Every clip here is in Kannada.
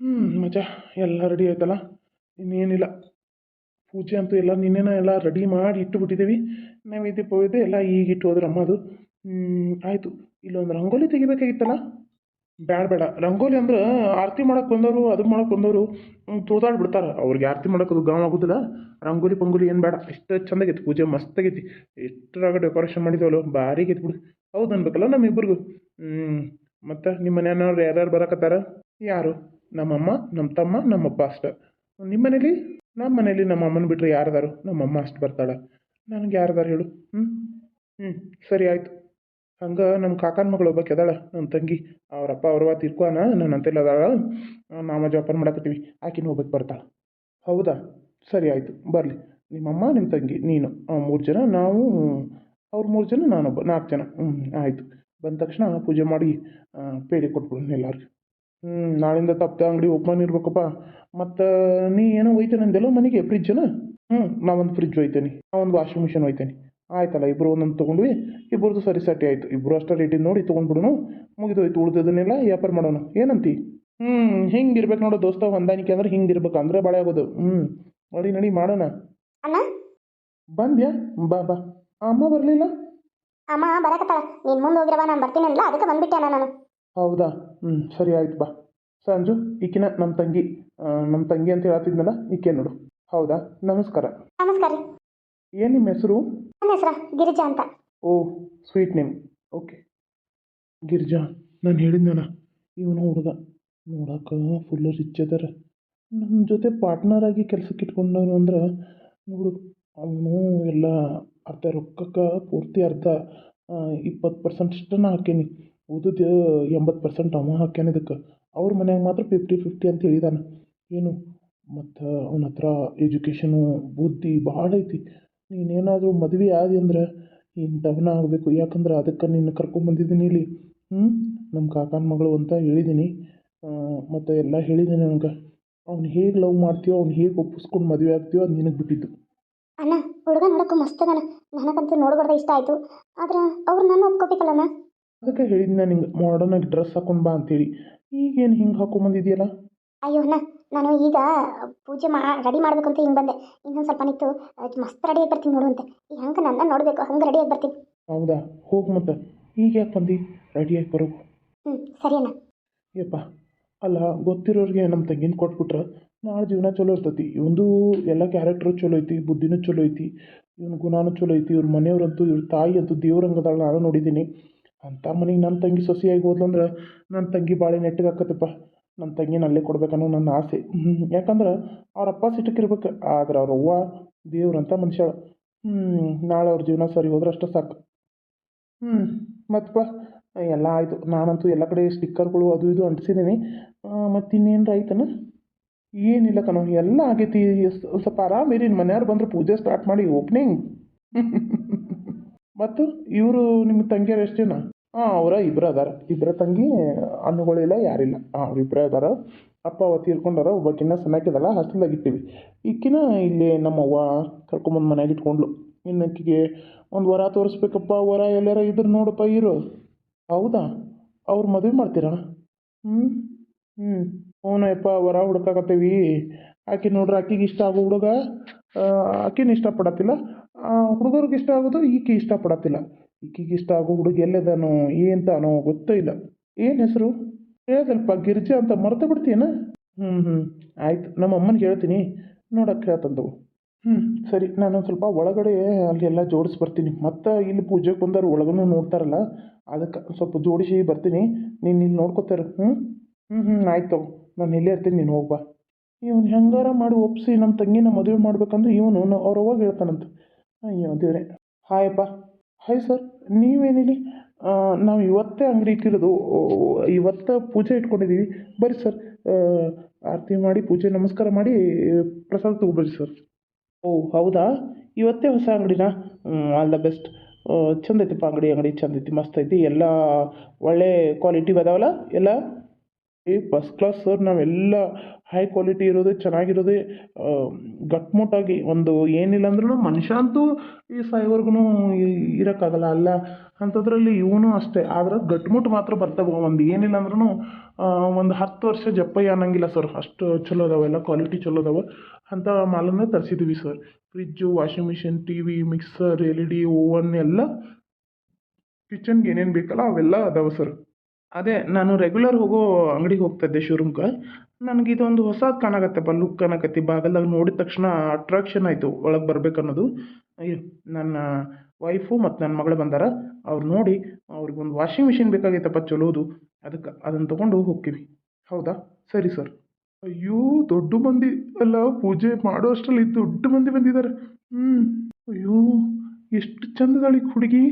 ಹ್ಞೂ ಮಜಾ. ಎಲ್ಲ ರೆಡಿ ಆಯ್ತಲ್ಲ? ಇನ್ನೇನಿಲ್ಲ. ಪೂಜೆ ಅಂತೂ ಎಲ್ಲ ನಿನ್ನೆನ ಎಲ್ಲ ರೆಡಿ ಮಾಡಿ ಇಟ್ಟುಬಿಟ್ಟಿದ್ದೀವಿ. ನೈವೇದ್ಯ ಪೈವೇದ್ಯ ಎಲ್ಲ ಈಗ ಇಟ್ಟು ಹೋದ್ರೆ ಅಮ್ಮದು ಆಯಿತು. ಇಲ್ಲೊಂದು ರಂಗೋಲಿ ತೆಗಿಬೇಕಾಗಿತ್ತಲ್ಲ? ಬೇಡ ಬೇಡ. ರಂಗೋಲಿ ಅಂದ್ರೆ ಆರತಿ ಮಾಡಕ್ಕೆ ಬಂದವರು, ಅದು ಮಾಡಕ್ಕೆ ಬಂದವರು ತುಳ್ದಾಡ್ ಬಿಡ್ತಾರೆ ಅವ್ರಿಗೆ ಆರತಿ ಅದು ಗಾಮ್ ಆಗೋದಿಲ್ಲ. ರಂಗೋಲಿ, ಪಂಗೋಲಿ ಏನು ಬೇಡ. ಎಷ್ಟು ಚೆಂದಾಗೈತಿ. ಪೂಜೆ ಮಸ್ತಾಗೈತಿ. ಎಷ್ಟರಾಗ ಡೆಕೋರೇಷನ್ ಮಾಡಿದವಳು ಭಾರಿ ಆಗೈತಿ ಬಿಡು. ಹೌದು ಅನ್ಬೇಕಲ್ಲ ನಮ್ಮಿಬ್ಬರಿಗೂ. ಮತ್ತು ನಿಮ್ಮ ಮನೆಯವ್ರು ಯಾರ್ಯಾರು ಬರಕತ್ತಾರ? ಯಾರು? ನಮ್ಮಮ್ಮ ನಮ್ಮ ತಮ್ಮ ನಮ್ಮಪ್ಪ ಅಷ್ಟೆ. ನಿಮ್ಮ ಮನೇಲಿ? ನಮ್ಮ ಮನೇಲಿ ನಮ್ಮ ಅಮ್ಮನ ಬಿಟ್ಟರೆ ಯಾರದಾರು? ನಮ್ಮಮ್ಮ ಅಷ್ಟು ಬರ್ತಾಳೆ. ನನಗೆ ಯಾರದಾರು ಹೇಳು. ಹ್ಞೂ ಹ್ಞೂ ಸರಿ ಆಯಿತು. ಹಂಗೆ ನಮ್ಮ ಕಾಕನ ಮಗಳು ಒಬ್ಬ ಅದಾಳ ನನ್ನ ತಂಗಿ. ಅವರಪ್ಪ ಅವ್ರವ್ವ ತಿರ್ಕೋನ ನನ್ನ ಅಂತೆಲ್ಲ ಅದಾಳ. ನಾಮ ಜೋಪಾನ ಮಾಡಕತ್ತೀವಿ. ಆಕಿನ ಹೋಗ್ಬೇಕು ಬರ್ತಾಳೆ. ಹೌದಾ? ಸರಿ ಆಯಿತು. ಬರಲಿ. ನಿಮ್ಮಮ್ಮ ನಿಮ್ಮ ತಂಗಿ, ನೀನು. ಮೂರು ಜನ, ನಾವು, ಅವ್ರು ಮೂರು ಜನ, ನಾನೊಬ್ಬ ನಾಲ್ಕು ಜನ. ಹ್ಞೂ ಆಯಿತು. ಬಂದ ತಕ್ಷಣ ಪೂಜೆ ಮಾಡಿ ಪೇಡಿ ಕೊಟ್ಬಿಡೋಣ ಎಲ್ಲರಿಗೂ. ಹ್ಞೂ ನಾಳಿಂದ ತಪ್ಪದೆ ಅಂಗಡಿ ಓಪನ್ ಇರ್ಬೇಕಪ್ಪ. ಮತ್ತು ನೀ ಏನೋ ಒಯ್ತೇನೆ ಅಂದೆಲ್ಲ ಮನೆಗೆ ಫ್ರಿಜ್ಜನ ಹ್ಞೂ ಒಂದು ಫ್ರಿಜ್ ಒಯ್ತೇನೆ ಒಂದು ವಾಷಿಂಗ್ ಮಿಷಿನ್ ಒಯ್ತೇನೆ ಆಯ್ತಲ್ಲ ಇಬ್ಬರು ಒಂದೊಂದು ತೊಗೊಂಡ್ವಿ ಇಬ್ಬರದು ಸರಿ ಸಟಿ ಆಯಿತು. ಇಬ್ಬರು ಅಷ್ಟೇ ರೇಟಿಂದ ನೋಡಿ ತೊಗೊಂಡ್ಬಿಡೋಣ. ಮುಗಿದೋಯ್ತು ಉಳ್ದದನ್ನೆಲ್ಲ ವ್ಯಾಪಾರ ಮಾಡೋಣ. ಏನಂತಿ? ಹ್ಞೂ ಹಿಂಗೆ ಇರ್ಬೇಕು ನೋಡು ದೋಸ್ತ ಹೊಂದಾಣಿಕೆ ಅಂದ್ರೆ ಹಿಂಗೆ ಇರ್ಬೇಕು ಅಂದ್ರೆ ಬಾಳೆ ಆಗೋದು. ಹ್ಞೂ ನಡಿ ನಡಿ ಮಾಡೋಣ. ಬಂದ್ಯಾ? ಬಾ ಬಾ. ಅಮ್ಮ ಬರಲಿಲ್ಲ? ಅಮ್ಮ ಬರಕತ್ತಾಳ. ನೀನು ಮುಂದೆ ಹೋಗಿರವ ನಾನು ಬರ್ತೀನಿ ಅಂದ್ಲ ಅದಕ್ಕೆ ಬಂದ್ಬಿಟ್ಟೆ ನಾನು. ಹೌದಾ? ಹ್ಞೂ ಸರಿ ಆಯ್ತು ಬಾ. ಸಂಜು ಈಕಿನ ನಮ್ಮ ತಂಗಿ ನಮ್ಮ ತಂಗಿ ಅಂತ ಹೇಳ್ತಿದ್ನಲ್ಲ ಈಕೆ ನೋಡು. ಹೌದಾ? ನಮಸ್ಕಾರ. ನಮಸ್ಕಾರ ರೀ. ಏನು ನಿಮ್ಮ ಹೆಸರು? ನನ್ನ ಹೆಸರು ಗಿರಿಜಾ ಅಂತ. Oh sweet name. Okay. Girija ನಾನು ಹೇಳಿದ್ನಲ್ಲ ಇವನು ಹುಡುಗ. ನೋಡಕ್ಕೆ ಫುಲ್ ರಿಚ್ ಅದಾರ. ನಮ್ಮ ಜೊತೆ ಪಾರ್ಟ್ನರ್ ಆಗಿ ಕೆಲ್ಸಕ್ಕೆ ಇಟ್ಕೊಂಡವನು ಅಂದ್ರೆ ನೋಡು ಅವನು ಎಲ್ಲ ಅರ್ಧ ರೊಕ್ಕಕ್ಕೆ ಪೂರ್ತಿ ಅರ್ಧ ಇಪ್ಪತ್ತು ಪರ್ಸೆಂಟ್ ಅಷ್ಟನ್ನ ಹಾಕೀನಿ. ಉಳಿದ ಎಂಬತ್ತು ಪರ್ಸೆಂಟ್ ಅವ ಹಾಕ್ಯಾನ ಇದಕ್ಕೆ. ಅವ್ರ ಮನ್ಯಾಗ ಮಾತ್ರ ಫಿಫ್ಟಿ ಫಿಫ್ಟಿ ಅಂತ ಹೇಳಿದಾನೆ. ಏನು? ಮತ್ತು ಅವನ ಹತ್ರ ಎಜುಕೇಷನು ಬುದ್ಧಿ ಭಾಳ ಐತಿ. ನೀನೇನಾದರೂ ಮದುವೆ ಆದಿ ಅಂದ್ರೆ ಇಂಥವನ ಆಗಬೇಕು. ಯಾಕಂದ್ರೆ ಅದಕ್ಕೆ ನಿನ್ನ ಕರ್ಕೊಂಬಂದಿದ್ದೀನಿ ಇಲ್ಲಿ. ಹ್ಞೂ ನಮ್ಮ ಕಾಕನ ಮಗಳು ಅಂತ ಹೇಳಿದ್ದೀನಿ ಮತ್ತು ಎಲ್ಲ ಹೇಳಿದ್ದೀನಿ ನನಗೆ ಅವ್ನು ಹೇಗೆ ಲವ್ ಮಾಡ್ತೀಯೋ, ಅವ್ನು ಹೇಗೆ ಒಪ್ಪಿಸ್ಕೊಂಡು ಮದುವೆ ಆಗ್ತೀಯೋ ಅದು ನಿನಗೆ ಬಿಟ್ಟಿದ್ದು. ಅಣ್ಣ ಹುಡುಗ ನೋಡಕ್ಕೂ ಮಸ್ತ್ ನನಗಂತೂ ನೋಡ್ಬಾರ್ದ ಇಷ್ಟ ಆಯಿತು. ಆದ್ರೆ ಅವ್ರು ನನ್ನ ಒಪ್ಕೋಬೇಕಲ್ಲಣ್ಣ? ಅದಕ್ಕೆ ಹೇಳಿದ್ ನಾನು ನಿಂಗೆ ಮಾಡರ್ನಾಗಿ ಡ್ರೆಸ್ ಹಾಕೊಂಡು ಬಾ ಅಂತೇಳಿ. ಈಗೇನು ಹಿಂಗೆ ಹಾಕೊಂಬಂದಿದೆಯಲ್ಲ ಅಯ್ಯೋ ಅಣ್ಣ ನಾನು ಈಗ ಪೂಜೆ ಮಾ ರೆಡಿ ಮಾಡ್ಬೇಕಂತ ಹಿಂಗೆ ಬಂದೆ. ಇನ್ನೊಂದು ಸ್ವಲ್ಪ ನಿಂತು ಮಸ್ತ್ ರೆಡಿ ಆಗಿ ಬರ್ತೀನಿ ನೋಡುವಂತೆ ಈಗ ಹಂಗೆ ನನ್ನ ನೋಡಬೇಕು ಹಂಗೆ ಆಗಿ ಬರ್ತೀನಿ. ಹೌದಾ? ಹೋಗಿ ಮತ್ತೆ. ಈಗ ಯಾಕೆ ಬಂದು? ರೆಡಿಯಾಗಿ ಬರೋಕು ಹ್ಞೂ ಸರಿ ಅಣ್ಣ. ಯಪ್ಪ. ಅಲ್ಲ ಗೊತ್ತಿರೋರಿಗೆ ನಮ್ಮ ತಂಗಿನ ಕೊಟ್ಬಿಟ್ರೆ. ನಾಳೆ ಜೀವನ ಚಲೋ ಇರ್ತೈತಿ. ಇವಂದು ಎಲ್ಲ ಕ್ಯಾರೆಕ್ಟ್ರು ಚಲೋ ಐತಿ ಬುದ್ಧಿನೂ ಚಲೋ ಐತಿ. ಇವನ ಗುಣನೂ ಚಲೋ ಐತಿ. ಇವ್ರ ಮನೆಯವ್ರಂತೂ ಇವ್ರ ತಾಯಿ ಅಂತೂ ದೇವ್ರಂಗದಾಳ ನಾನು ನೋಡಿದ್ದೀನಿ. ಅಂಥ ಮನೆಗೆ ನನ್ನ ತಂಗಿ ಸೊಸೆಯಾಗಿ ಹೋದ್ಲಂದ್ರೆ ನನ್ನ ತಂಗಿ ಭಾಳ ನೆಟ್ಟಗಾಕತ್ತಪ್ಪ ನನ್ನ ತಂಗಿನ ಅಲ್ಲೇ ಕೊಡ್ಬೇಕನ್ನೋ ನನ್ನ ಆಸೆ. ಯಾಕಂದ್ರೆ ಅವ್ರ ಅಪ್ಪ ಸಿಟ್ಟಕ್ಕಿರ್ಬೇಕು. ಆದ್ರೆ ಅವ್ರ ಅವ್ವ ದೇವ್ರಂಥ ಮನುಷ್ಯ. ಹ್ಞೂ ನಾಳೆ ಅವ್ರ ಜೀವನ ಸರಿ ಹೋದ್ರೆ ಅಷ್ಟೇ ಸಾಕು. ಹ್ಞೂ ಮತ್ತಪ್ಪ ಎಲ್ಲ ಆಯಿತು. ನಾನಂತೂ ಎಲ್ಲ ಕಡೆ ಸ್ಟಿಕ್ಕರ್ಗಳು ಅದು ಇದು ಅಂಟಿಸಿದ್ದೀನಿ ಮತ್ತು ಇನ್ನೇನು ಆಯ್ತನ? ಏನಿಲ್ಲ ಕಣೋ. ಎಲ್ಲ ಆಗೈತಿ. ಸ್ವಲ್ಪ ಆರಾಮಿರಿ ಮನೆಯವ್ರು ಬಂದ್ರೆ ಪೂಜೆ ಸ್ಟಾರ್ಟ್ ಮಾಡಿ ಓಪನಿಂಗ್ ಮತ್ತು ಇವರು ನಿಮ್ಮ ತಂಗಿಯರು ಎಷ್ಟು ಹಾಂ ಅವರ ಇಬ್ಬರು ಅದಾರ. ಇಬ್ಬರ ತಂಗಿ ಹಣ್ಣುಗಳಿಲ್ಲ ಯಾರಿಲ್ಲ. ಹಾಂ ಅವ್ರಿಬ್ಬರೇ ಅದಾರ. ಅಪ್ಪ, ಅವ ತೀರ್ಕೊಂಡಾರ. ಒಬ್ಬಾಕಿನ್ನ ಸಣ್ಣಕ್ಕಿದಲ್ಲ ಹಾಸ್ಟೆಲ್ದಾಗ ಇಟ್ಟಿವಿ. ಈಕಿನ ಇಲ್ಲಿ ನಮ್ಮವ್ವ ಕರ್ಕೊಂಬಂದು ಮನ್ಯಾಗ ಇಟ್ಕೊಂಡ್ಲು. ಇನ್ನು ಆಕಿಗೆ ಒಂದು ವರ ತೋರಿಸ್ಬೇಕಪ್ಪ, ವರ ಎಲ್ಲಾರ ಇದ್ರ ನೋಡಪ್ಪ ಇರು. ಹೌದಾ? ಅವ್ರು ಮದುವೆ ಮಾಡ್ತೀರಾ? ಹ್ಞೂ ಹ್ಞೂ ಹ್ಞೂನಪ್ಪ ವರ ಹುಡ್ಕಾಕತ್ತೀವಿ. ಆಕೆ ನೋಡ್ರಿ ಆಕೆಗೆ ಇಷ್ಟ ಆಗೋ ಹುಡುಗ ಆಕೆನೂ ಇಷ್ಟಪಡತ್ತಿಲ್ಲ. ಹುಡುಗರಿಗೆ ಇಷ್ಟ ಆಗೋದು ಈಕೆ ಇಷ್ಟಪಡತ್ತಿಲ್ಲ. ಈಕೆಗೆ ಇಷ್ಟ ಆಗೋ ಹುಡುಗ ಎಲ್ಲದಾನೋ ಏನಂತಾನೋ ಗೊತ್ತೇ ಇಲ್ಲ. ಏನು ಹೆಸರು? ಹೇಳ್ದಲ್ಪ, ಗಿರಿಜಾ ಅಂತ ಮರ್ತು ಬಿಡ್ತೀನ ಹ್ಞೂ ಹ್ಞೂ ಆಯ್ತು, ನಮ್ಮ ಅಮ್ಮನಿಗೆ ಹೇಳ್ತೀನಿ. ನೋಡಕ್ಕೆ ಹೇಳ್ತಂದು ಹ್ಞೂ ಸರಿ ನಾನು ಸ್ವಲ್ಪ ಒಳಗಡೆ ಅಲ್ಲಿ ಎಲ್ಲ ಜೋಡಿಸಿ ಬರ್ತೀನಿ. ಮತ್ತೆ ಇಲ್ಲಿ ಪೂಜೆಗೆ ಬಂದವರು ಒಳಗೂ ನೋಡ್ತಾರಲ್ಲ, ಅದಕ್ಕೆ ಸ್ವಲ್ಪ ಜೋಡಿಸಿ ಬರ್ತೀನಿ. ನೀನು ಇಲ್ಲಿ ನೋಡ್ಕೋತಾರ. ಹ್ಞೂ ಹ್ಞೂ ಹ್ಞೂ ಆಯ್ತು ನಾನು ಇಲ್ಲೇ ಇರ್ತೀನಿ, ನೀನು ಹೋಗ್ಬಾ ಇವನು ಹೆಂಗಾರ ಮಾಡಿ ಒಪ್ಪಿಸಿ ನಮ್ಮ ತಂಗಿನ ಮದುವೆ ಮಾಡ್ಬೇಕಂದ್ರೆ ಇವನು ಅವ್ರ ಅವಾಗ ಹೇಳ್ತಾನಂತ. ಅಯ್ಯೋ ದೇವ್ರೆ. ಹಾಯಪ್ಪ. Hi sir. ನೀವೇನಿಲ್ಲಿ? ನಾವು ಇವತ್ತೇ ಅಂಗಡಿ ಇಕ್ಕಿರೋದು ಇವತ್ತು ಪೂಜೆ ಇಟ್ಕೊಂಡಿದ್ದೀವಿ ಬರ್ರಿ ಸರ್. ಆರತಿ ಮಾಡಿ, ಪೂಜೆ, ನಮಸ್ಕಾರ ಮಾಡಿ ಪ್ರಸಾದ ತೊಗೊಬರ್ರಿ ಸರ್. ಓ, ಹೌದಾ? ಇವತ್ತೇ ಹೊಸ ಅಂಗಡಿನಾ? All the best. ಚಂದ ಐತಿಪ್ಪ ಅಂಗಡಿ ಅಂಗಡಿ ಚಂದ ಐತಿ, ಮಸ್ತ್ ಐತಿ. ಎಲ್ಲ ಒಳ್ಳೆ ಕ್ವಾಲಿಟಿ ಅದಾವಲ್ಲ ಎಲ್ಲ? ಫಸ್ಟ್ ಕ್ಲಾಸ್ ಸರ್ ನಾವೆಲ್ಲ ಹೈ ಕ್ವಾಲಿಟಿ ಇರೋದೇ, ಚೆನ್ನಾಗಿರೋದೇ ಗಟ್ಮುಟ್ಟಾಗಿ ಒಂದು ಏನಿಲ್ಲ ಅಂದ್ರೂ ಮನುಷ್ಯ ಅಂತೂ ಈ ಸಾಯೋವರೆಗೂ ಇರೋಕ್ಕಾಗಲ್ಲ, ಅಲ್ಲ ಅಂಥದ್ರಲ್ಲಿ ಇವನು ಅಷ್ಟೇ. ಆದ್ರೆ ಗಟ್ಮುಟ್ ಮಾತ್ರ ಬರ್ತವೆ ಒಂದು ಏನಿಲ್ಲ ಅಂದ್ರೂ ಒಂದು ಹತ್ತು ವರ್ಷ ಜಪ್ಪಯ್ಯ ಅನ್ನಂಗಿಲ್ಲ ಸರ್ ಅಷ್ಟು ಚಲೋ ಅದಾವೆ, ಎಲ್ಲ ಕ್ವಾಲಿಟಿ ಚಲೋ ಅದಾವೆ ಅಂಥ ಮಾಲನ್ನ ತರಿಸಿದ್ವಿ sir fridge washing machine T V mixer L E D oven ಎಲ್ಲ ಕಿಚನ್ಗೆ ಏನೇನು ಬೇಕಲ್ಲ ಅವೆಲ್ಲ ಅದಾವೆ ಸರ್ ಅದೇ ನಾನು ರೆಗ್ಯುಲರ್ ಹೋಗೋ ಅಂಗಡಿಗೆ ಹೋಗ್ತಾ ಇದ್ದೆ ಶೋರೂಮ್ಗೆ ನನಗೆ ಇದೊಂದು ಹೊಸದು ಕಾಣಕತ್ತಪ್ಪ ಲುಕ್ ಕಾಣಕತ್ತಿ ಬಾಗಲ್ದಾಗ ನೋಡಿದ ತಕ್ಷಣ ಅಟ್ರಾಕ್ಷನ್ ಆಯಿತು ಒಳಗೆ ಬರ್ಬೇಕು ಅನ್ನೋದು ನನ್ನ ವೈಫು ಮತ್ತು ನನ್ನ ಮಗಳು ಬಂದಾರ, ಅವ್ರು ನೋಡಿ ಅವ್ರಿಗೊಂದು ವಾಷಿಂಗ್ ಮಿಷಿನ್ ಬೇಕಾಗೈತಪ್ಪ ಚಲೋದು ಅದಕ್ಕೆ ಅದನ್ನು ತೊಗೊಂಡು ಹೋಗ್ತೀವಿ. ಹೌದಾ? ಸರಿ ಸರ್. ಅಯ್ಯೋ, ದೊಡ್ಡ ಮಂದಿ ಅಲ್ಲ, ಪೂಜೆ ಮಾಡೋ ಅಷ್ಟರಲ್ಲಿ ದೊಡ್ಡ ಮಂದಿ ಬಂದಿದ್ದಾರೆ ಹ್ಞೂ ಅಯ್ಯೋ, ಎಷ್ಟು ಚಂದದಾಳಿ ಹುಡುಗಿ.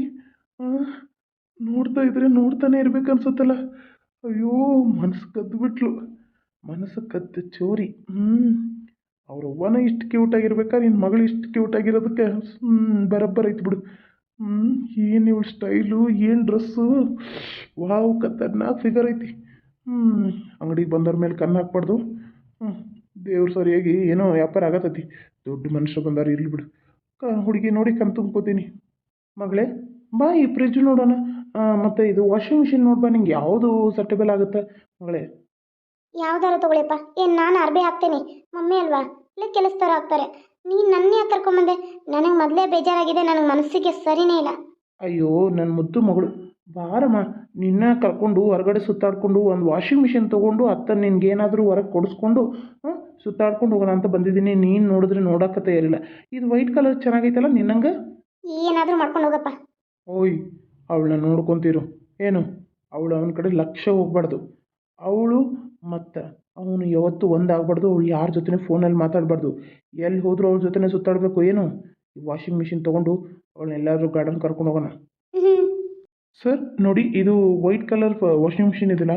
ನೋಡ್ತಾ ಇದ್ರೆ ನೋಡ್ತಾನೆ ಇರ್ಬೇಕು ಅನ್ಸುತ್ತಲ್ಲ. ಅಯ್ಯೋ, ಮನಸ್ಸು ಕದ್ದು ಬಿಟ್ಲು ಮನಸ್ಸು ಕದ್ದು ಚೋರಿ. ಹ್ಞೂ ಅವ್ರ ಅವ್ವನ ಇಷ್ಟು ಕ್ಯೂಟ್ ಆಗಿರ್ಬೇಕಾ ನಿನ್ನ ಮಗಳು ಇಷ್ಟು ಕ್ಯೂಟ್ ಆಗಿರೋದಕ್ಕೆ? ಹ್ಞೂ ಬರಬ್ಬರ ಐತೆ ಬಿಡು. ಹ್ಞೂ ಏನು ಇವಳು ಸ್ಟೈಲು ಏನು ಡ್ರೆಸ್ಸು ವಾವ್ ಕತ್ತನ್ನ ಫಿಗರ್ ಐತಿ. ಹ್ಞೂ ಅಂಗಡಿಗೆ ಬಂದವ್ರ ಮೇಲೆ ಕಣ್ಣು ಹಾಕ್ಬಾರ್ದು. ಹ್ಞೂ ದೇವ್ರು ಸರಿಯಾಗಿ ಏನೋ ವ್ಯಾಪಾರ ಆಗತ್ತೈತಿ ದೊಡ್ಡ ಮನುಷ್ಯ ಬಂದಾರ ಇರ್ಲಿ ಬಿಡು. ಹುಡುಗಿ ನೋಡಿ ಕಣ್ ತುಂಬ್ಕೋತೀನಿ. ಮಗಳೇ, ಬಾ ಈ ಫ್ರಿಜ್ ನೋಡೋಣ. ಮತ್ತು ಇದು ವಾಷಿಂಗ್ ಮಿಷಿನ್ ನೋಡ್ಬಾ ನಿಂಗೆ ಯಾವುದು ಸೆಟಬಲ್ ಆಗುತ್ತೆ ಮಗಳೇ? ಯಾವ್ದಾರ ತಗೊಳ್ಳಿಪ್ಪ ಏನು ನಾನು ಅರ್ಬಿ ಹಾಕ್ತೇನೆ ಮಮ್ಮಿ ಅಲ್ವಾ? ಇಲ್ಲ ಕೆಲಸದವ್ರು ಹಾಕ್ತಾರೆ ನೀನು ನನ್ನ ಯಾಕೆ ಕರ್ಕೊಂಬಂದೆ? ನನಗೆ ಮೊದಲೇ ಬೇಜಾರಾಗಿದೆ ನನಗೆ ಮನಸ್ಸಿಗೆ ಸರಿನೇ ಇಲ್ಲ. ಅಯ್ಯೋ ನನ್ನ ಮುದ್ದು ಮಗಳು ಬಾರಮ್ಮ ನಿನ್ನ ಕರ್ಕೊಂಡು ಹೊರಗಡೆ ಸುತ್ತಾಡ್ಕೊಂಡು ಒಂದು ವಾಷಿಂಗ್ ಮಿಷಿನ್ ತೊಗೊಂಡು ಅತ್ತ ನಿನ್ಗೇನಾದರೂ ಹೊರಗೆ ಕೊಡಿಸ್ಕೊಂಡು ಸುತ್ತಾಡ್ಕೊಂಡು ಹೋಗೋಣ ಅಂತ ಬಂದಿದ್ದೀನಿ ನೀನು ನೋಡಿದ್ರೆ ನೋಡೋಕೆ ತಯಾರಿಲ್ಲ ಇದು ವೈಟ್ ಕಲರ್ ಚೆನ್ನಾಗೈತಲ್ಲ ನಿನ್ನಂಗೆ? ಏನಾದರೂ ಮಾಡ್ಕೊಂಡು ಹೋಗಪ್ಪ. ಓಯ್ ಅವಳನ್ನ ನೋಡ್ಕೊತಿರು. ಏನು? ಅವಳು ಅವನ ಕಡೆ ಲಕ್ಷ್ಯ ಹೋಗ್ಬಾರ್ದು. ಅವಳು ಮತ್ತು ಅವನು ಯಾವತ್ತೂ ಒಂದಾಗಬಾರ್ದು. ಅವಳು ಯಾರ ಜೊತೆ ಫೋನಲ್ಲಿ ಮಾತಾಡಬಾರ್ದು. ಎಲ್ಲಿ ಹೋದರೂ ಅವ್ಳ ಜೊತೆನೇ ಸುತ್ತಾಡಬೇಕು. ಏನು? ಈ ವಾಷಿಂಗ್ ಮಿಷಿನ್ ತೊಗೊಂಡು ಅವಳನ್ನ ಎಲ್ಲಾದರೂ ಗಾರ್ಡನ್ ಕರ್ಕೊಂಡು ಹೋಗೋಣ. ಸರ್ ನೋಡಿ ಇದು ವೈಟ್ ಕಲರ್ ವಾಷಿಂಗ್ ಮಿಷಿನ್ ಇದೆಯಲ್ಲ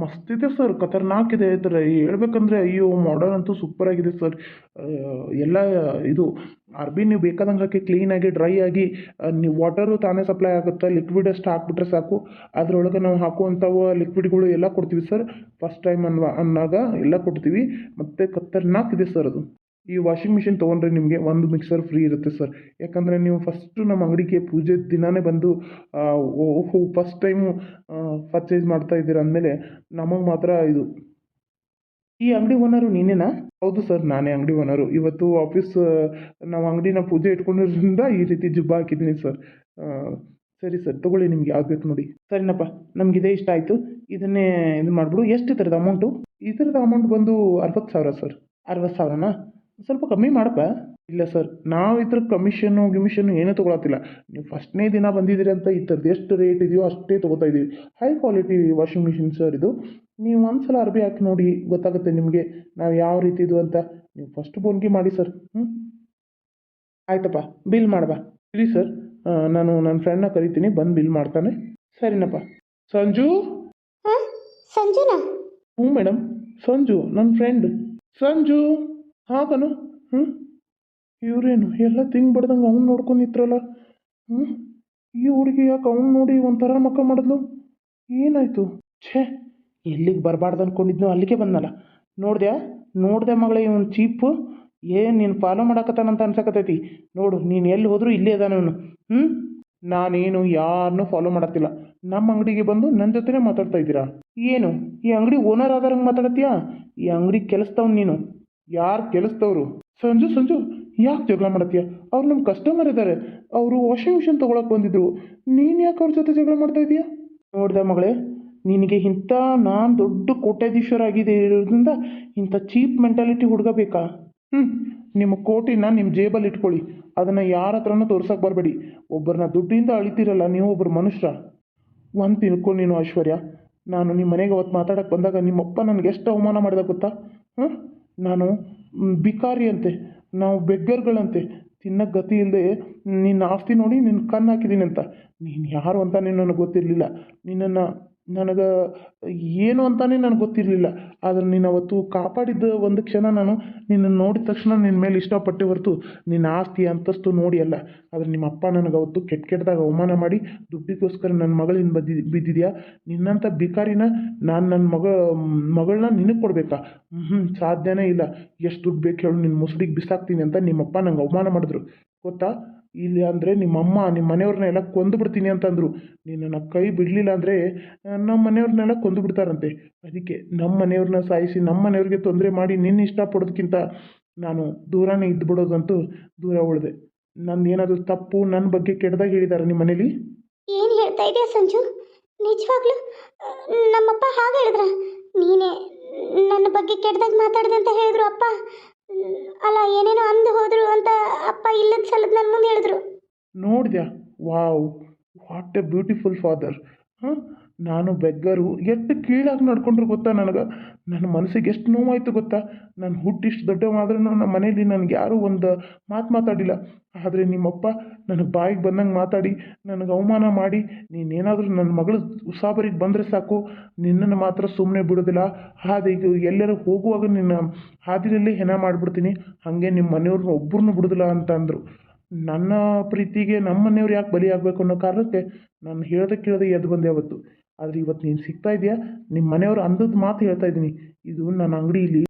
ಮಸ್ತ್ ಇದೆ ಸರ್. ಖತರ್ನಾಕ್ ಇದೆ ಈ ಥರ ಹೇಳ್ಬೇಕಂದ್ರೆ ಅಯ್ಯೋ ಮಾಡರ್ನ್ ಅಂತೂ ಸೂಪರ್ ಆಗಿದೆ ಸರ್. ಎಲ್ಲ ಇದು ಅರ್ಬಿ ನೀವು ಬೇಕಾದಂಗೆ ಹಾಕಿ ಕ್ಲೀನಾಗಿ ಡ್ರೈ ಆಗಿ ನೀವು ವಾಟರು ತಾನೇ ಸಪ್ಲೈ ಆಗುತ್ತೆ? ಲಿಕ್ವಿಡ್ ಅಷ್ಟು ಹಾಕ್ಬಿಟ್ರೆ ಸಾಕು. ಅದರೊಳಗೆ ನಾವು ಹಾಕುವಂಥವು ಲಿಕ್ವಿಡ್ಗಳು ಎಲ್ಲ ಕೊಡ್ತೀವಿ ಸರ್. ಫಸ್ಟ್ ಟೈಮ್ ಅನ್ನುವ ಅಂದಾಗ ಎಲ್ಲ ಕೊಡ್ತೀವಿ. ಮತ್ತು ಖತರ್ನಾಕ್ ಇದೆ ಸರ್ ಅದು. ಈ ವಾಷಿಂಗ್ ಮಿಷಿನ್ ತೊಗೊಂಡ್ರೆ ನಿಮಗೆ ಒಂದು ಮಿಕ್ಸರ್ ಫ್ರೀ ಇರುತ್ತೆ ಸರ್ ಯಾಕಂದರೆ ನೀವು ಫಸ್ಟು ನಮ್ಮ ಅಂಗಡಿಗೆ ಪೂಜೆ ದಿನವೇ ಬಂದು ಫಸ್ಟ್ ಟೈಮು ಪರ್ಚೇಸ್ ಮಾಡ್ತಾ ಇದ್ದೀರ ಅಂದಮೇಲೆ ನಮಗೆ ಮಾತ್ರ ಇದು. ಈ ಅಂಗಡಿ ಓನರು ನೀನೇನಾ? ಹೌದು ಸರ್ ನಾನೇ ಅಂಗಡಿ ಓನರು ಇವತ್ತು ಆಫೀಸ್ ನಾವು ಅಂಗಡಿನ ಪೂಜೆ ಇಟ್ಕೊಂಡಿರೋದ್ರಿಂದ ಈ ರೀತಿ ಜುಬ್ಬ ಹಾಕಿದ್ದೀನಿ ಸರ್ ಸರಿ ಸರ್ ತೊಗೊಳ್ಳಿ ನಿಮ್ಗೆ ಯಾವ್ದು ಬೇಕು ನೋಡಿ. ಸರಿನಪ್ಪ, ನಮ್ಗೆ ಇದೇ ಇಷ್ಟ ಆಯಿತು. ಇದನ್ನೇ ಇದು ಮಾಡಿಬಿಡು. ಎಷ್ಟು ಥರದ ಅಮೌಂಟು ಈ ಥರದ ಅಮೌಂಟ್ ಬಂದು ಅರವತ್ತು ಸಾವಿರ ಸರ್ ಅರವತ್ತು ಸಾವಿರನಾ? ಸ್ವಲ್ಪ ಕಮ್ಮಿ ಮಾಡಪ್ಪ. ಇಲ್ಲ ಸರ್ ನಾವು ಇದ್ರ ಕಮಿಷನ್ನು ಗಿಮಿಷನ್ನು ಏನೂ ತೊಗೊಳತ್ತಿಲ್ಲ. ನೀವು ಫಸ್ಟ್ನೇ ದಿನ ಬಂದಿದ್ದೀರಿ ಅಂತ ಈ ಥರದ್ದು ಎಷ್ಟು ರೇಟ್ ಇದೆಯೋ ಅಷ್ಟೇ ತೊಗೋತಾ ಇದ್ದೀವಿ high quality washing machine sir ಇದು. ನೀವು ಒಂದು ಸಲ ಅರ್ಬಿ ಹಾಕಿ ನೋಡಿ ಗೊತ್ತಾಗುತ್ತೆ ನಿಮಗೆ ನಾವು ಯಾವ ರೀತಿ ಇದು ಅಂತ. ನೀವು ಫಸ್ಟ್ ಫೋನ್ಗೆ ಮಾಡಿ ಸರ್ ಹ್ಞೂ ಆಯ್ತಪ್ಪ ಬಿಲ್ ಮಾಡಬಾ. ಇರಿ ಸರ್ ನಾನು ನನ್ನ ಫ್ರೆಂಡ್ನ ಕರಿತೀನಿ ಬಂದು ಬಿಲ್ ಮಾಡ್ತಾನೆ. ಸರಿನಪ್ಪ. ಸಂಜು? ಸಂಜುನಾ? ಹ್ಞೂ ಮೇಡಮ್ ಸಂಜು ನನ್ನ ಫ್ರೆಂಡ್ ಸಂಜು? ಹಾಂ ಕನು ಹ್ಞೂ ಇವರೇನು? ಎಲ್ಲ ತಿಂಗ್ ಬಡ್ದಂಗೆ ಅವ್ನು ನೋಡ್ಕೊಂಡಿತ್ರಲ್ಲ ಹ್ಞೂ ಈ ಹುಡುಗಿ ಯಾಕೆ ಅವ್ನು ನೋಡಿ ಒಂಥರ ಮಕ್ಕ ಮಾಡಿದ್ಲು? ಏನಾಯಿತು? ಛೇ, ಎಲ್ಲಿಗೆ ಬರಬಾರ್ದು ಅಂದ್ಕೊಂಡಿದ್ನೋ ಅಲ್ಲಿಗೆ ಬಂದನಲ್ಲ. ನೋಡ್ದೆ ನೋಡ್ದೆ ಮಗಳೇ ಇವನು ಚೀಪು. ಏನು ನೀನು ಫಾಲೋ ಮಾಡಕತ್ತಾನಂತ ಅನ್ಸಕತ್ತೈತಿ. ನೋಡು, ನೀನು ಎಲ್ಲಿ ಹೋದರೂ ಇಲ್ಲೇ ಅದಾನ ಇವನು. ಹ್ಞೂ ನಾನೇನು ಯಾರನ್ನೂ ಫಾಲೋ ಮಾಡತ್ತಿಲ್ಲ. ನಮ್ಮ ಅಂಗಡಿಗೆ ಬಂದು ನನ್ನ ಜೊತೆನೇ ಮಾತಾಡ್ತಾ ಇದ್ದೀರಾ? ಏನು? ಈ ಅಂಗಡಿ ಓನರ್ ಆದಾರಂಗೆ ಮಾತಾಡತ್ತೀಯಾ? ಈ ಅಂಗಡಿ ಕೆಲಸದವ್ನು ನೀನು. ಯಾರು ಕೆಲಸದವರು ಸಂಜು ಸಂಜು, ಯಾಕೆ ಜಗಳ ಮಾಡತ್ತೀಯ? ಅವ್ರು ನಮ್ಮ ಕಸ್ಟಮರ್ ಇದ್ದಾರೆ ಅವರು ವಾಷಿಂಗ್ ಮಿಷಿನ್ ತೊಗೊಳಕ್ಕೆ ಬಂದಿದ್ರು. ನೀನು ಯಾಕೆ ಅವ್ರ ಜೊತೆ ಜಗಳ ಮಾಡ್ತಾ ಇದೀಯಾ ನೋಡ್ದೆ ಮಗಳೇ, ನಿನಗೆ ಇಂಥ ನಾನು ದೊಡ್ಡ ಇರೋದ್ರಿಂದ ಇಂಥ ಚೀಪ್ ಮೆಂಟಾಲಿಟಿ ಹುಡುಗ ಬೇಕಾ? ಹ್ಞೂ ನಿಮ್ಮ ಕೋಟಿನ ನಿಮ್ಮ ಜೇಬಲ್ಲಿ ಇಟ್ಕೊಳ್ಳಿ. ಅದನ್ನು ಯಾರ ಹತ್ರನೂ ತೋರ್ಸಕ್ಕೆ ಬರಬೇಡಿ. ಒಬ್ಬರನ್ನ ದುಡ್ಡಿಂದ ಅಳಿತೀರಲ್ಲ, ನೀವು ಒಬ್ಬರು ಮನುಷ್ಯ. ಒಂದು ತಿಳ್ಕೊ ನೀನು ಐಶ್ವರ್ಯ. ನಾನು ನಿಮ್ಮ ಮನೆಗೆ ಅವತ್ತು ಮಾತಾಡಕ್ಕೆ ಬಂದಾಗ ನಿಮ್ಮಪ್ಪ ನನಗೆ ಎಷ್ಟು ಅವಮಾನ ಮಾಡಿದ ಗೊತ್ತಾ? ಹಾಂ ನಾನು ಬಿಕಾರಿ ಅಂತೆ ನಾವು ಬೆಗ್ಗರ್ಗಳಂತೆ ತಿನ್ನಕ್ಕೆ ಗತಿ ಇಲ್ಲದೆ ನಿನ್ನ ಆಸ್ತಿ ನೋಡಿ ನಿನ್ನ ಕಣ್ಣು ಹಾಕಿದ್ದೀನಿ ಅಂತ ನೀನು ಯಾರು ಅಂತ ನನಗೆ ಗೊತ್ತಿರಲಿಲ್ಲ. ನಿನ್ನನ್ನು ನನಗೆ ಏನು ಅಂತಾನೆ ನನಗೆ ಗೊತ್ತಿರಲಿಲ್ಲ. ಆದರೆ ನೀನು ಅವತ್ತು ಕಾಪಾಡಿದ್ದ ಒಂದು ಕ್ಷಣ ನಾನು ನಿನ್ನನ್ನು ನೋಡಿದ ತಕ್ಷಣ ನಿನ್ನ ಮೇಲೆ ಇಷ್ಟಪಟ್ಟೆ ಹೊರತು ನಿನ್ನ ಆಸ್ತಿ ಅಂತಸ್ತು ನೋಡಿ ಅಲ್ಲ. ಆದರೆ ನಿಮ್ಮ ಅಪ್ಪ ನನಗೆ ಅವತ್ತು ಕೆಟ್ಟ ಕೆಟ್ಟದಾಗ ಅವಮಾನ ಮಾಡಿ ದುಡ್ಡಿಗೋಸ್ಕರ ನನ್ನ ಮಗಳಿಂದ ಬದ್ದಿ, ಬಿದ್ದಿದ್ಯಾ? ನಿನ್ನಂಥ ಭಿಕಾರಿನ ನಾನು ನನ್ನ ಮಗ ಮಗಳನ್ನ ನಿನಗೆ ಕೊಡಬೇಕಾ? ಹ್ಞೂ ಸಾಧ್ಯನೇ ಇಲ್ಲ. ಎಷ್ಟು ದುಡ್ಡು ಬೇಕು ಹೇಳು ನಿನ್ನ ಮುಸುಡಿಗೆ ಬಿಸಾಕ್ತೀನಿ ಅಂತ ನಿಮ್ಮಪ್ಪ ನಂಗೆ ಅವಮಾನ ಮಾಡಿದ್ರು. ಗೊತ್ತಾ? ಇಲ್ಲಿ ಅಂದರೆ ನಿಮ್ಮಮ್ಮ ನಿಮ್ಮ ಮನೆಯವ್ರನ್ನೆಲ್ಲ ಕೊಂದು ಬಿಡ್ತೀನಿ ಅಂತಂದರು. ನಿನ್ನನ್ನು ಕೈ ಬಿಡಲಿಲ್ಲ ಅಂದರೆ ನಮ್ಮ ಮನೆಯವ್ರನ್ನೆಲ್ಲ ಕೊಂದು ಬಿಡ್ತಾರಂತೆ. ಅದಕ್ಕೆ ನಮ್ಮ ಮನೆಯವ್ರನ್ನ ಸಾಯಿಸಿ, ನಮ್ಮ ಮನೆಯವ್ರಿಗೆ ತೊಂದರೆ ಮಾಡಿ, ನಿನ್ನ ಇಷ್ಟಪಡೋದಕ್ಕಿಂತ ನಾನು ದೂರನೇ ಇದ್ದು ಬಿಡೋದಂತೂ ದೂರ ಉಳಿದೆ. ನಂದು ಏನಾದರೂ ತಪ್ಪು ನನ್ನ ಬಗ್ಗೆ ಕೆಟ್ಟದಾಗ ಹೇಳಿದ್ದಾರೆ ನಿಮ್ಮ ಮನೇಲಿ? ಏನು ಹೇಳ್ತಾ ಇದೆಯಾ ಸಂಜು? ನಿಜವಾಗ್ಲೂ ನಮ್ಮಪ್ಪ ಹಾಗೆ ಹೇಳಿದ್ರ? ನೀನೇ ನನ್ನ ಬಗ್ಗೆ ಕೆಟ್ಟದಾಗ ಮಾತಾಡಿದೆ ಅಂತ ಹೇಳಿದ್ರು ಅಪ್ಪ? ಅಲ್ಲ, ಏನೇನೋ ಅಂದು ಹೋದ್ರು ಅಂತ ಅಪ್ಪ ಇಲ್ಲದ ಸಲದ ನನ್ನ ಮುಂದೆ ಹೇಳಿದ್ರು ನೋಡಿದ್ಯಾ? Wow, what a beautiful father. ಹಾಂ? ನಾನು ಬೆಗ್ಗರು, ಎಷ್ಟು ಕೀಳಾಗಿ ನಡ್ಕೊಂಡ್ರು ಗೊತ್ತಾ ನನಗೆ? ನನ್ನ ಮನಸ್ಸಿಗೆ ಎಷ್ಟು ನೋವಾಯಿತು ಗೊತ್ತಾ? ನಾನು ಹುಟ್ಟಿಷ್ಟು ದೊಡ್ಡವಾದ್ರೂ ನಮ್ಮ ಮನೇಲಿ ನನಗೆ ಯಾರೂ ಒಂದು ಮಾತು ಮಾತಾಡಿಲ್ಲ. ಆದರೆ ನಿಮ್ಮಪ್ಪ ನನಗೆ ಬಾಯಿಗೆ ಬಂದಂಗೆ ಮಾತಾಡಿ, ನನಗೆ ಅವಮಾನ ಮಾಡಿ, ನೀನೇನಾದರೂ ನನ್ನ ಮಗಳು ಉಸಾಬರಿಗೆ ಬಂದರೆ ಸಾಕು. ನಿನ್ನನ್ನು ಮಾತ್ರ ಸುಮ್ಮನೆ ಬಿಡೋದಿಲ್ಲ. ಹಾದಿಗೆ ಎಲ್ಲರೂ ಹೋಗುವಾಗ ನಿನ್ನ ಹಾದಿನಲ್ಲಿ ಹೆಣ ಮಾಡಿಬಿಡ್ತೀನಿ. ಹಾಗೆ ನಿಮ್ಮ ಮನೆಯವ್ರನ್ನ ಒಬ್ಬರನ್ನೂ ಬಿಡೋದಿಲ್ಲ ಅಂತ ಅಂದರು. ನನ್ನ ಪ್ರೀತಿಗೆ ನಮ್ಮ ಮನೆಯವ್ರು ಯಾಕೆ ಬಲಿ ಆಗಬೇಕು ಅನ್ನೋ ಕಾರಣಕ್ಕೆ ನಾನು ಹೇಳ್ದೆ ಕೇಳದೆ ಎದ್ದು ಬಂದೆ ಅವತ್ತು. ಆದರೆ ಇವತ್ತು ನೀನು ಸಿಗ್ತಾ ಇದೆಯಾ ನಿಮ್ಮ ಮನೆಯವರು ಅಂದದ್ದು ಮಾತು ಹೇಳ್ತಾ ಇದ್ದೀನಿ. ಇದು ನನ್ನ ಅಂಗಡಿಯಲ್ಲಿ